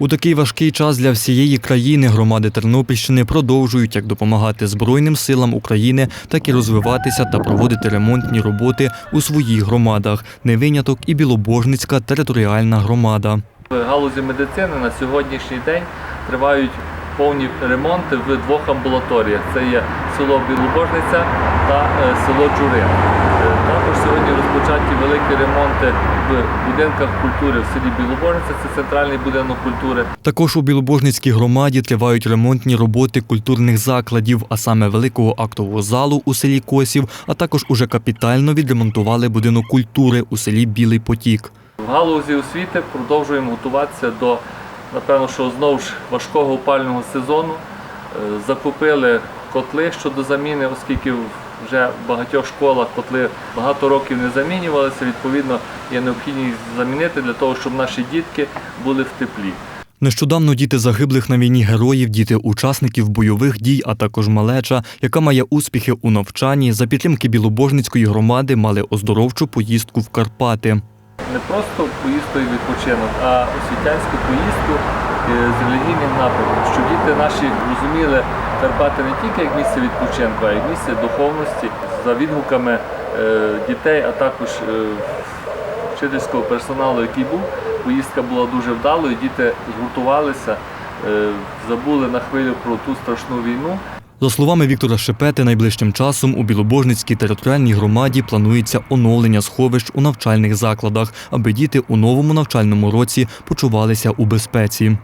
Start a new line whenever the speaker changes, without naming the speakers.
У такий важкий час для всієї країни громади Тернопільщини продовжують як допомагати Збройним силам України, так і розвиватися та проводити ремонтні роботи у своїх громадах. Не виняток і Білобожницька територіальна громада.
Галузі медицини на сьогоднішній день тривають повні ремонти в двох амбулаторіях. Це є село Білобожниця та е, село Джурин. Е, Також сьогодні розпочаті великі ремонти в будинках культури в селі Білобожниця, це центральний будинок культури.
Також у Білобожницькій громаді тривають ремонтні роботи культурних закладів, а саме великого актового залу у селі Косів, а також уже капітально відремонтували будинок культури у селі Білий Потік.
В галузі освіти продовжуємо готуватися до, напевно, що знову ж важкого опального сезону. Е, Закупили котли щодо заміни, оскільки вже в багатьох школах котли багато років не замінювалися. Відповідно, є необхідність замінити для того, щоб наші дітки були в теплі.
Нещодавно діти загиблих на війні героїв, діти учасників бойових дій, а також малеча, яка має успіхи у навчанні, за підтримки Білобожницької громади мали оздоровчу поїздку в Карпати.
Не просто поїздку і відпочинок, а освітянську поїздку е, з релігійним напрямком, щоб діти наші розуміли Карпати не тільки як місце відпочинку, а й місце духовності за відгуками е, дітей, а також е, вчительського персоналу, який був. Поїздка була дуже вдалою, діти згуртувалися, забули на хвилю про ту страшну війну.
За словами Віктора Шепети, найближчим часом у Білобожницькій територіальній громаді планується оновлення сховищ у навчальних закладах, аби діти у новому навчальному році почувалися у безпеці.